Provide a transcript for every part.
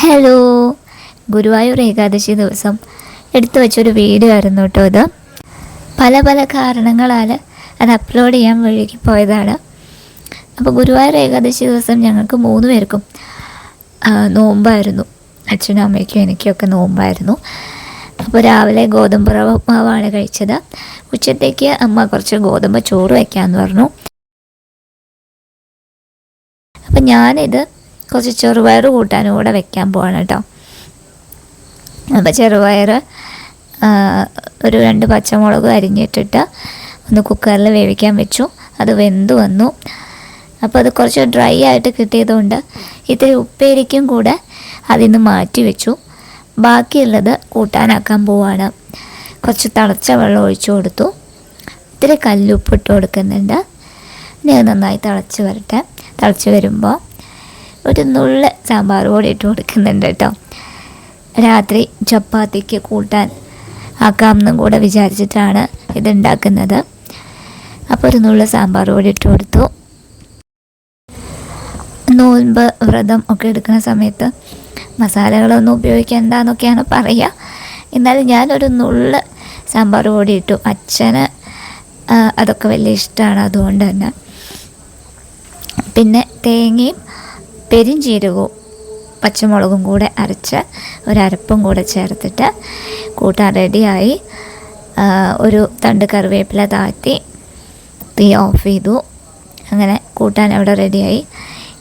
Hello Guruvayur Ekadashi ദിവസം എടുത്തു വെച്ചൊരു വീഡിയോ ആയിരുന്നു കേട്ടോ ഇത്. പല പല കാരണങ്ങളാൽ അത് അപ്ലോഡ് ചെയ്യാൻ വഴുകി പോയതാണ്. അപ്പോൾ ഗുരുവായൂർ ഏകാദശി ദിവസം ഞങ്ങൾക്ക് മൂന്ന് പേർക്കും നോമ്പായിരുന്നു. അച്ഛനും അമ്മയ്ക്കും എനിക്കൊക്കെ നോമ്പായിരുന്നു. അപ്പോൾ രാവിലെ ഗോതമ്പ് റവ മാവാണ് കഴിച്ചത്. ഉച്ചത്തേക്ക് അമ്മ കുറച്ച് ഗോതമ്പ് ചോറ് വയ്ക്കാമെന്ന് പറഞ്ഞു. അപ്പം ഞാനിത് കുറച്ച് ചെറുപയർ കൂട്ടാനും കൂടെ വെക്കാൻ പോവാണ് കേട്ടോ. അപ്പോൾ ചെറുപയർ ഒരു രണ്ട് പച്ചമുളക് അരിഞ്ഞിട്ടിട്ട് ഒന്ന് കുക്കറിൽ വേവിക്കാൻ വെച്ചു. അത് വെന്ത് വന്നു. അപ്പോൾ അത് കുറച്ച് ഡ്രൈ ആയിട്ട് കിട്ടിയതുകൊണ്ട് ഇത്തിരി ഉപ്പേരിക്കും കൂടെ അതിൽ നിന്ന് മാറ്റി വെച്ചു. ബാക്കിയുള്ളത് കൂട്ടാനാക്കാൻ പോവാണ്. കുറച്ച് തിളച്ച വെള്ളം ഒഴിച്ചു കൊടുത്തു. ഇത്തിരി കല്ലുപ്പിട്ട് കൊടുക്കുന്നുണ്ട്. ഇനി അത് നന്നായി തിളച്ച് വരട്ടെ. തിളച്ച് വരുമ്പോൾ ഒരു നുള്ള സാമ്പാർ പൊടി ഇട്ട് കൊടുക്കുന്നുണ്ട് കേട്ടോ. രാത്രി ചപ്പാത്തിക്ക് കൂട്ടാൻ ആക്കാമെന്നും കൂടെ വിചാരിച്ചിട്ടാണ് ഇതുണ്ടാക്കുന്നത്. അപ്പോൾ ഒരു നുള്ള സാമ്പാർ പൊടി ഇട്ട് കൊടുത്തു. നോൻപ് വ്രതം ഒക്കെ എടുക്കുന്ന സമയത്ത് മസാലകളൊന്നും ഉപയോഗിക്കേണ്ടെന്നൊക്കെയാണ് പറയുക എന്നാലും ഞാനൊരു നുള്ള സാമ്പാർ പൊടി ഇട്ടു. അച്ഛന് അതൊക്കെ വലിയ ഇഷ്ടമാണ് അതുകൊണ്ട് തന്നെ. പിന്നെ തേങ്ങയും പെരിഞ്ചീരകവും പച്ചമുളകും കൂടെ അരച്ച് ഒരരപ്പും കൂടെ ചേർത്തിട്ട് കൂട്ടാൻ റെഡിയായി. ഒരു തണ്ട് കറിവേപ്പില താഴ്ത്തി തീ ഓഫ് ചെയ്തു. അങ്ങനെ കൂട്ടാൻ അവിടെ റെഡിയായി.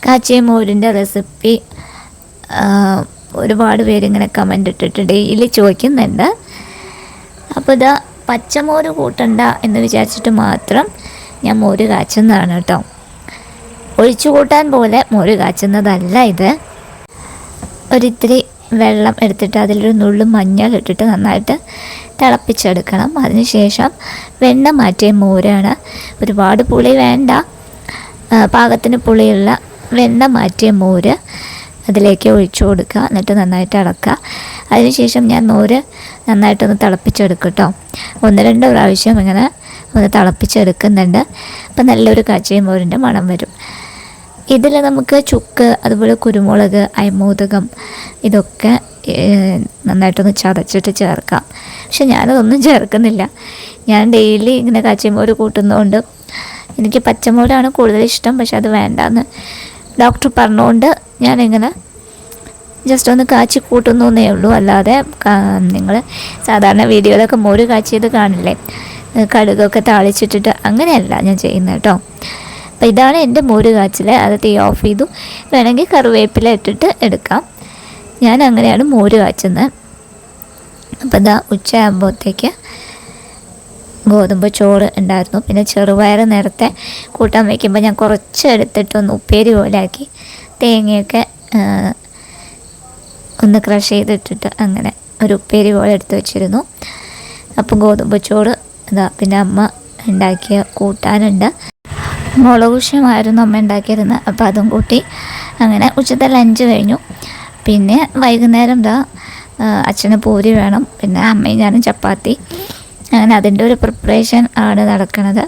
കാച്ചിയ മോരിന്റെ റെസിപ്പി ഒരുപാട് പേരിങ്ങനെ കമന്റ് ഇട്ടിട്ട് ഡെയിലി ചോദിക്കുന്നുണ്ട്. അപ്പോൾ ഇതാ പച്ചമോര് കൂട്ടണ്ട എന്ന് വിചാരിച്ചിട്ട് മാത്രം ഞാൻ മോര് കാച്ചുന്നതാണ് കേട്ടോ. ഒഴിച്ചു കൂട്ടാൻ പോലെ മോര് കാച്ചുന്നതല്ല ഇത്. ഒരിത്തിരി വെള്ളം എടുത്തിട്ട് അതിലൊരു നുള്ളു മഞ്ഞൾ ഇട്ടിട്ട് നന്നായിട്ട് തിളപ്പിച്ചെടുക്കണം. അതിനുശേഷം വെണ്ണ മാറ്റിയ മോരാണ്. ഒരുപാട് പുളി വേണ്ട. പാകത്തിന് പുളിയുള്ള വെണ്ണ മാറ്റിയ മോര് അതിലേക്ക് ഒഴിച്ചു കൊടുക്കുക. എന്നിട്ട് നന്നായിട്ട് ഇളക്കുക. അതിനുശേഷം ഞാൻ മോര് നന്നായിട്ടൊന്ന് തിളപ്പിച്ചെടുക്കട്ടോ. കേട്ടോ ഒന്ന് രണ്ട് പ്രാവശ്യം ഇങ്ങനെ ഒന്ന് തിളപ്പിച്ചെടുക്കുന്നുണ്ട്. അപ്പം നല്ലൊരു കാച്ചിയും മോരിന്റെ മണം വരും. ഇതിൽ നമുക്ക് ചുക്ക് അതുപോലെ കുരുമുളക് അയമോദകം ഇതൊക്കെ നന്നായിട്ടൊന്ന് ചതച്ചിട്ട് ചേർക്കാം. പക്ഷെ ഞാനതൊന്നും ചേർക്കുന്നില്ല. ഞാൻ ഡെയിലി ഇങ്ങനെ കാച്ചിമോര് കൂട്ടുന്നതുകൊണ്ട് എനിക്ക് പച്ചമോരാണ് കൂടുതൽ ഇഷ്ടം പക്ഷെ അത് വേണ്ടാന്ന് ഡോക്ടർ പറഞ്ഞുകൊണ്ട് ഞാനിങ്ങനെ ജസ്റ്റ് ഒന്ന് കാച്ചി കൂട്ടുന്നു എന്നേ ഉള്ളൂ. അല്ലാതെ നിങ്ങൾ സാധാരണ വീഡിയോയിലൊക്കെ മോര് കാച്ചിയത് കാണില്ലേ? കടുകൊക്കെ താളിച്ചിട്ടിട്ട് അങ്ങനെയല്ല ഞാൻ ചെയ്യുന്നത് കേട്ടോ അപ്പോൾ ഇതാണ് എന്റെ മോര് കാച്ചിൽ. അത് തീ ഓഫ് ചെയ്തു. വേണമെങ്കിൽ കറിവേപ്പില ഇട്ടിട്ട് എടുക്കാം. ഞാൻ അങ്ങനെയാണ് മോര് കാച്ചുന്നത്. അപ്പോൾ ഇതാ ഉച്ചയാകുമ്പോഴത്തേക്ക് ഗോതമ്പ് ചോറ് ഉണ്ടായിരുന്നു. പിന്നെ ചെറുപയർ നേരത്തെ കൂട്ടാൻ വയ്ക്കുമ്പോൾ ഞാൻ കുറച്ച് എടുത്തിട്ടൊന്ന് ഉപ്പേരി പോലെ ആക്കി തേങ്ങയൊക്കെ ഒന്ന് ക്രഷ് ചെയ്തിട്ടിട്ട് അങ്ങനെ ഒരു ഉപ്പേരി പോലെ എടുത്ത് വെച്ചിരുന്നു. അപ്പോൾ ഗോതമ്പ് ചോറ് ഇതാ പിന്നെ അമ്മ ഉണ്ടാക്കിയ കൂട്ടാനുണ്ട്. മുളകുഷമായിരുന്നു അമ്മ ഉണ്ടാക്കിയിരുന്നത്. അപ്പോൾ അതും കൂട്ടി അങ്ങനെ ഉച്ചത്തെ ലഞ്ച് കഴിഞ്ഞു. പിന്നെ വൈകുന്നേരം എന്താ അച്ഛന് പൂരി വേണം. പിന്നെ അമ്മയും ഞാനും ചപ്പാത്തി. അങ്ങനെ അതിന്റെ ഒരു പ്രിപ്പറേഷൻ ആണ് നടക്കുന്നത്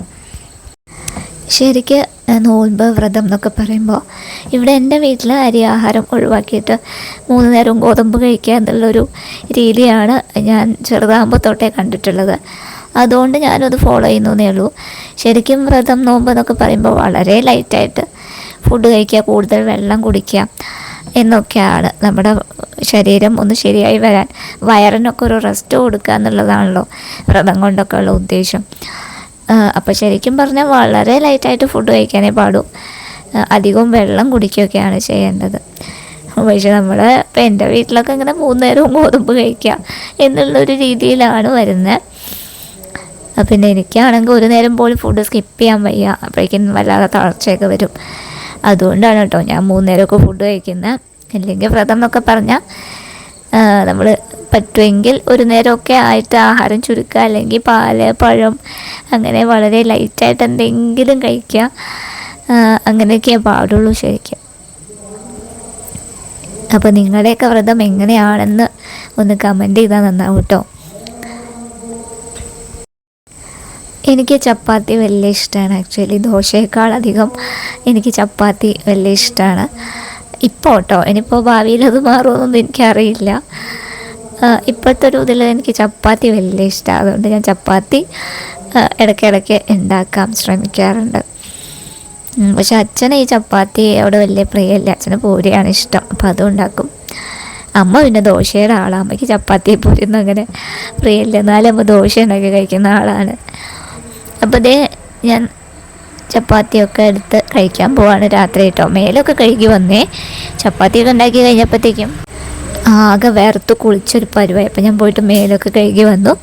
ശരിക്ക് നോൽമ്പ് വ്രതം എന്നൊക്കെ പറയുമ്പോൾ ഇവിടെ എന്റെ വീട്ടിൽ അരി ആഹാരം ഒഴിവാക്കിയിട്ട് മൂന്ന് നേരം ഗോതമ്പ് കഴിക്കുക എന്നുള്ളൊരു രീതിയാണ് ഞാൻ ചെറുതാകുമ്പോൾ തൊട്ടേ കണ്ടിട്ടുള്ളത്. അതുകൊണ്ട് ഞാനത് ഫോളോ ചെയ്യുന്നതേ ഉള്ളൂ. ശരിക്കും വ്രതം നോമ്പ് എന്നൊക്കെ പറയുമ്പോൾ വളരെ ലൈറ്റായിട്ട് ഫുഡ് കഴിക്കുക കൂടുതൽ വെള്ളം കുടിക്കുക എന്നൊക്കെയാണ് നമ്മുടെ ശരീരം ഒന്ന് ശരിയായി വരാൻ. വയറിനൊക്കെ ഒരു റെസ്റ്റ് കൊടുക്കുക എന്നുള്ളതാണല്ലോ വ്രതം കൊണ്ടൊക്കെ ഉള്ള ഉദ്ദേശം അപ്പോൾ ശരിക്കും പറഞ്ഞാൽ വളരെ ലൈറ്റായിട്ട് ഫുഡ് കഴിക്കാനേ പാടൂ. അധികവും വെള്ളം കുടിക്കുകയൊക്കെയാണ് ചെയ്യേണ്ടത്. പക്ഷെ നമ്മൾ ഇപ്പം എന്റെ വീട്ടിലൊക്കെ ഇങ്ങനെ മൂന്ന് നേരവും ഗോതമ്പ് കഴിക്കുക എന്നുള്ളൊരു രീതിയിലാണ് വരുന്നത്. പിന്നെ എനിക്കാണെങ്കിൽ ഒരു നേരം പോലും ഫുഡ് സ്കിപ്പ് ചെയ്യാൻ വയ്യ. അപ്പോഴേക്കും വല്ലാതെ തളർച്ചയൊക്കെ വരും. അതുകൊണ്ടാണ് കേട്ടോ ഞാൻ മൂന്ന് നേരമൊക്കെ ഫുഡ് കഴിക്കുന്നത് അല്ലെങ്കിൽ വ്രതം എന്നൊക്കെ പറഞ്ഞാൽ നമ്മൾ പറ്റുമെങ്കിൽ ഒരു നേരമൊക്കെ ആയിട്ട് ആഹാരം ചുരുക്കുക. അല്ലെങ്കിൽ പാൽ പഴം അങ്ങനെ വളരെ ലൈറ്റായിട്ട് എന്തെങ്കിലും കഴിക്കുക. അങ്ങനെയൊക്കെയേ അങ്ങനെയൊക്കെ പാടുള്ളൂ ശരിക്കും. അപ്പോൾ നിങ്ങളുടെയൊക്കെ വ്രതം എങ്ങനെയാണെന്ന് ഒന്ന് കമന്റ് ചെയ്താൽ നന്നാവും കേട്ടോ. എനിക്ക് ചപ്പാത്തി വലിയ ഇഷ്ടമാണ് ആക്ച്വലി ദോശയേക്കാൾ അധികം എനിക്ക് ചപ്പാത്തി വലിയ ഇഷ്ടമാണ് ഇപ്പോൾ കേട്ടോ ഇനിയിപ്പോൾ ഭാവിയിൽ അത് മാറുമെന്നൊന്നും എനിക്കറിയില്ല. ഇപ്പോഴത്തെ ഒരു ഇതിൽ എനിക്ക് ചപ്പാത്തി വലിയ ഇഷ്ടമാണ് അതുകൊണ്ട് ഞാൻ ചപ്പാത്തി ഇടയ്ക്കിടയ്ക്ക് ഉണ്ടാക്കാൻ ശ്രമിക്കാറുണ്ട്. പക്ഷെ അച്ഛന് ഈ ചപ്പാത്തി അവിടെ വലിയ പ്രിയമില്ല. അച്ഛന് പൂരിയാണ് ഇഷ്ടം. അപ്പോൾ അതും ഉണ്ടാക്കും. അമ്മ പിന്നെ ദോശയുടെ ആളാണ് അമ്മയ്ക്ക് ചപ്പാത്തി പൂരിയൊന്നും അങ്ങനെ പ്രിയമില്ല. എന്നാലും അമ്മ ദോശ ഉണ്ടാക്കി കഴിക്കുന്ന ആളാണ്. അപ്പോൾ ദേ ഞാൻ ചപ്പാത്തിയൊക്കെ എടുത്ത് കഴിക്കാൻ പോവാണ് രാത്രി കേട്ടോ. മേലൊക്കെ കഴുകി വന്നേ. ചപ്പാത്തിയൊക്കെ ഉണ്ടാക്കി കഴിഞ്ഞപ്പോഴത്തേക്കും ആകെ വേർത്ത് കുളിച്ചൊരു പരുവായി. അപ്പോൾ ഞാൻ പോയിട്ട് മേലൊക്കെ കഴുകി വന്നു.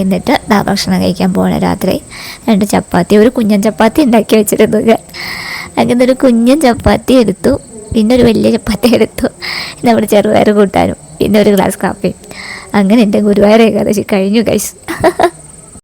എന്നിട്ട് ദാ ഭക്ഷണം കഴിക്കാൻ പോവാണ് രാത്രി. രണ്ട് ചപ്പാത്തി ഒരു കുഞ്ഞൻ ചപ്പാത്തി ഉണ്ടാക്കി വെച്ചിരുന്നു ഞാൻ. അങ്ങനെ ഒരു കുഞ്ഞൻ ചപ്പാത്തി എടുത്തു. പിന്നെ ഒരു വലിയ ചപ്പാത്തി എടുത്തു. നമ്മുടെ ചെറുപയർ കൂട്ടാനും. പിന്നെ ഒരു ഗ്ലാസ് കാപ്പിയും. അങ്ങനെ എന്റെ ഗുരുവായൂർ ഏകാദശി കഴിഞ്ഞു കഴിച്ചു